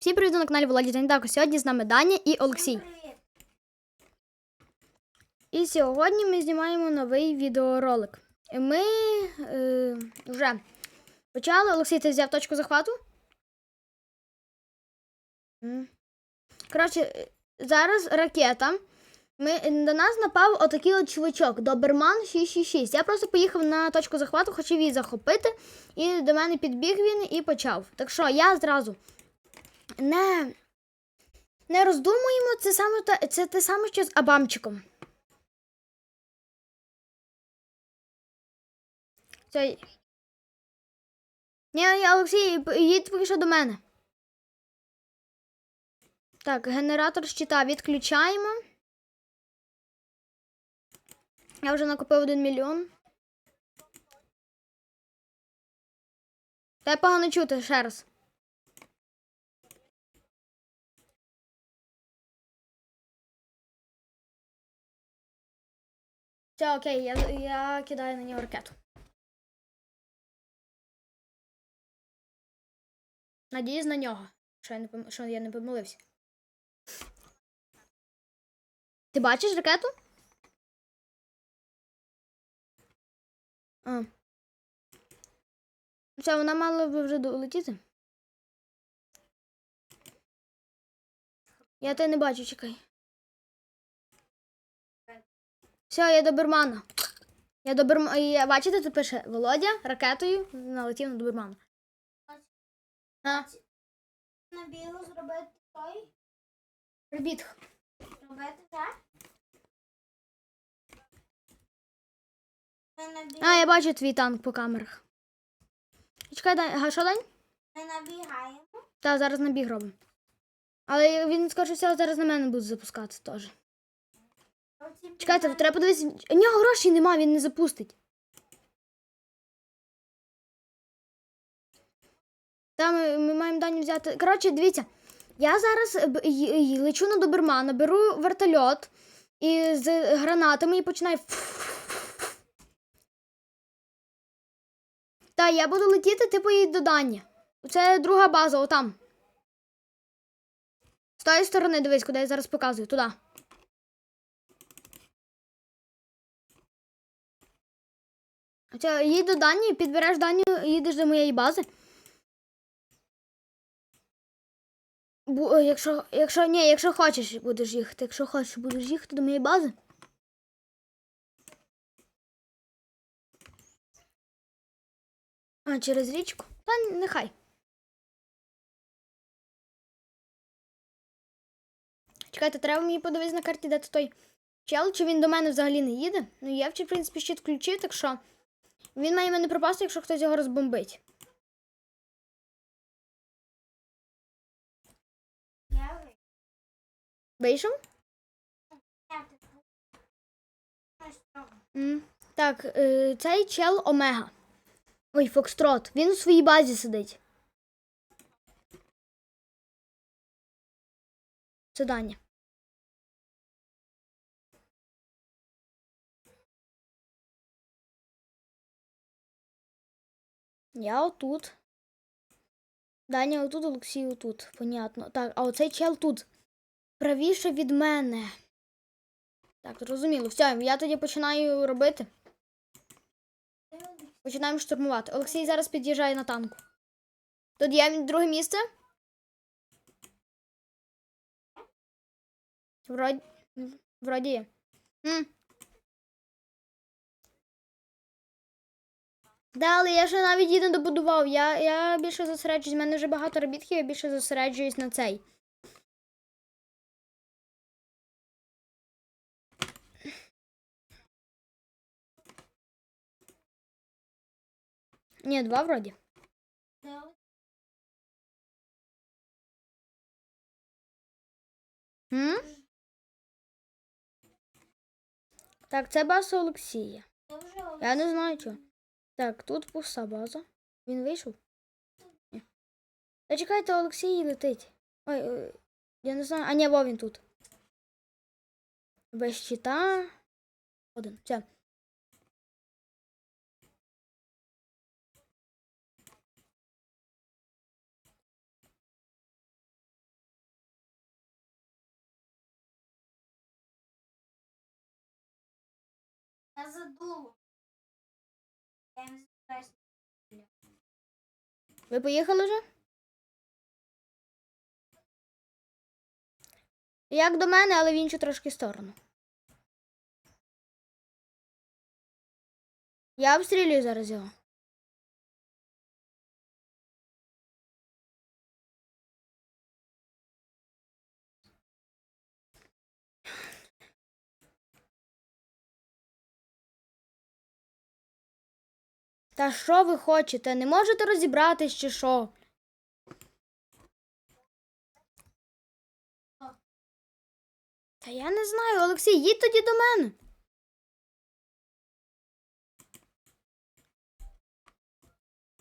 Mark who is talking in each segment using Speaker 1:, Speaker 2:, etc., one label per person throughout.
Speaker 1: Всім привіт на каналі Володі Тандако. Сьогодні з нами Даня і Олексій. І сьогодні ми знімаємо новий відеоролик. Ми е, вже почали. Олексій, ти взяв точку захвату? Коротше, зараз ракета. Ми, до нас напав отакий от чувачок, Доберман 666. Я просто поїхав на точку захвату, хотів її захопити, і до мене підбіг він і почав. Так що я зразу не, не роздумуємо, це саме те, це те саме, що з Абамчиком. Це... Ні, ні, Олексій, їдь поки до мене. Так, генератор щита відключаємо. Я вже накопив 1 мільйон. Та погано чути ще раз. Все, окей, я, я кидаю на нього ракету. Надіюсь на нього, що я не, пом... що я не помилився. Ти бачиш ракету? А. Все, вона мала би вже долетіти. Я тебе не бачу, чекай. Все, я добермана. Я доберма. Я, бачите, тут пише Володя ракетою налетів на добермана.
Speaker 2: На білу зробити той.
Speaker 1: прибіт.
Speaker 2: Робити так.
Speaker 1: А, я бачу твій танк по камерах. Чекай, дай, що дань?
Speaker 2: Ми набігаємо.
Speaker 1: Та, зараз набіг робимо. Але він, скоріше всього, зараз на мене буде запускати теж. Чекайте, треба подивитися. У нього грошей нема, він не запустить. Та ми, ми маємо дані взяти. Коротше, дивіться, я зараз е, лечу на добермана, беру вертольот і з гранатами і починаю. Та я буду летіти, ти поїдь до Дані. Це друга база, отам. З тої сторони, дивись, куди я зараз показую, туди. Це, їдь до Дані, підбереш Даню, їдеш до моєї бази. Бу, е, якщо, якщо, ні, якщо хочеш, будеш їхати. Якщо хочеш, будеш їхати до моєї бази. А, через річку? Та нехай. Чекайте, треба мені подивитися на карті, де той чел, чи він до мене взагалі не їде. Ну, я, в принципі, щит включив, так що. Він має мене пропасти, якщо хтось його розбомбить. Вийшов?
Speaker 2: Ось так.
Speaker 1: Е, цей чел Омега. Ой, Фокстрот. Він у своїй базі сидить. Це. Я отут. Даня отут, Олексій отут. Понятно. Так, а оцей чел тут. Правіше від мене. Так, зрозуміло. Все, я тоді починаю робити. Починаємо штурмувати. Олексій зараз під'їжджає на танку. Тут є друге місце. Вроді, вроді. Да, але я ще навіть її не добудував. Я, я більше зосереджуюсь. У мене вже багато робітків, я більше зосереджуюсь на цей. Ні, два вроді. М? Так, це база Олексія. Я не знаю чого. Так, тут пуста база. Він вийшов? Ні. Та чекайте, Олексій летить. Ой, е, я не знаю. А ні, во він тут. Без щита. Один. Все.
Speaker 2: Я задумав.
Speaker 1: Ви поїхали вже? Як до мене, але в іншу трошки сторону. Я обстрілюю зараз його. Та що ви хочете? Не можете розібратись чи що? Та я не знаю, Олексій, їдь тоді до мене.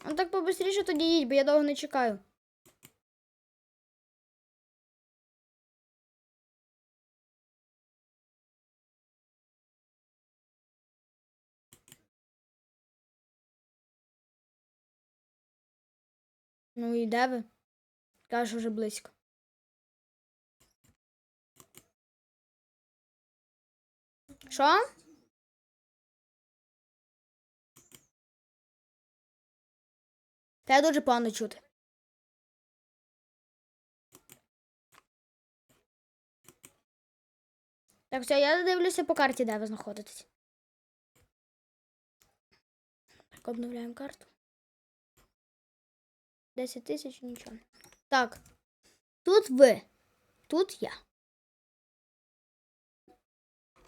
Speaker 1: Ну так побистріше тоді їдь, бо я довго не чекаю. Ну і де ви? Кажеш, вже близько. Що? Та дуже погано чути. Так, все, я дивлюся по карті, де ви знаходитесь. Так, обновляємо карту. 10 тисяч, нічого. Так. Тут ви. Тут я.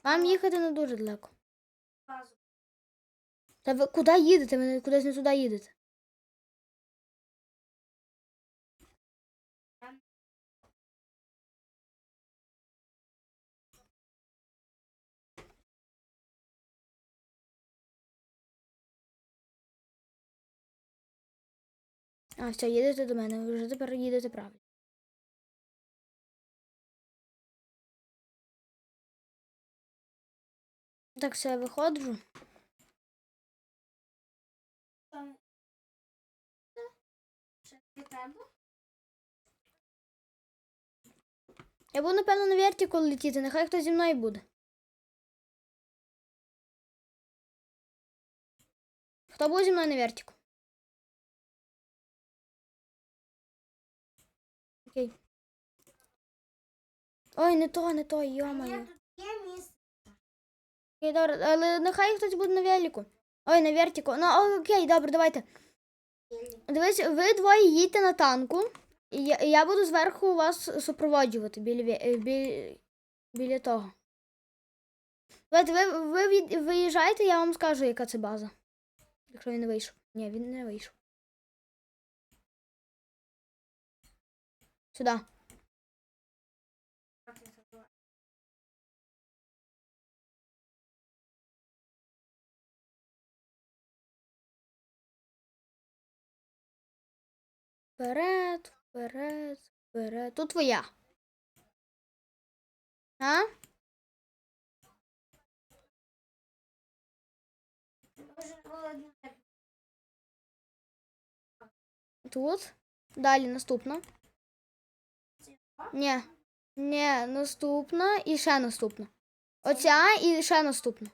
Speaker 1: Вам їхати не дуже далеко. Та ви куди їдете? Ви кудись не туди їдете. А, все, їдете до мене, ви вже тепер їдете правильно. Так, все, я виходжу. Я буду, напевно, на вертіку летіти, нехай хтось зі мною буде. Хто буде зі мною на вертіку? Ой, не то, не то, йомаю. Окей, добре, але нехай хтось буде на велику. Ой, на вертіку. Ну, окей, добре, давайте. Дивись, ви двоє їдьте на танку, і я, я буду зверху вас супроводжувати біля, е, біля того. Давайте, ви, ви від, виїжджайте, я вам скажу, яка це база. Якщо він не вийшов. Ні, він не вийшов. Сюди. Вперед, вперед, вперед. Тут твоя. А? Тут. Далі наступна. Ні. Ні, наступна і ще наступна. Оця і ще наступна.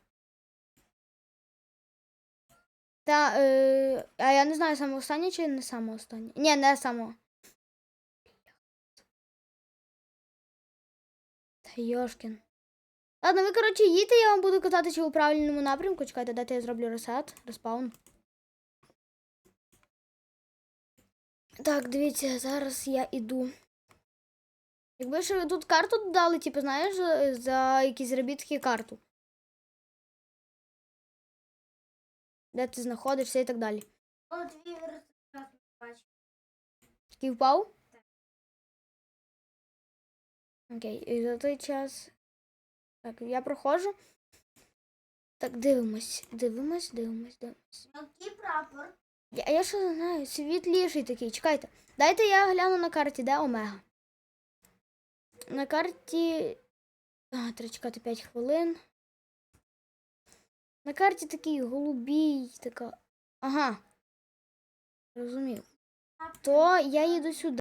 Speaker 1: Та, е, а я не знаю, саме остання чи не саме остання. Ні, не саме. Та Йошкін. Ладно, ви, коротше, їдьте, я вам буду казати, чи у правильному напрямку. Чекайте, дайте я зроблю ресет, респаун. Так, дивіться, зараз я іду. Якби ще тут карту додали, типу, знаєш, за- якісь заробітки карту. Де ти знаходишся і так далі.
Speaker 2: О, твій вертикат бачу.
Speaker 1: Такий впав? Окей, і за той час. Так, я проходжу. Так, дивимось, дивимось, дивимось, дивимось.
Speaker 2: Мілкий прапор.
Speaker 1: Я, я що знаю, світліший такий. Чекайте. Дайте я гляну на карті, де Омега. На карті. А, треба чекати 5 хвилин. На карті такий голубій, така. Ага. Розумів. То я їду сюди.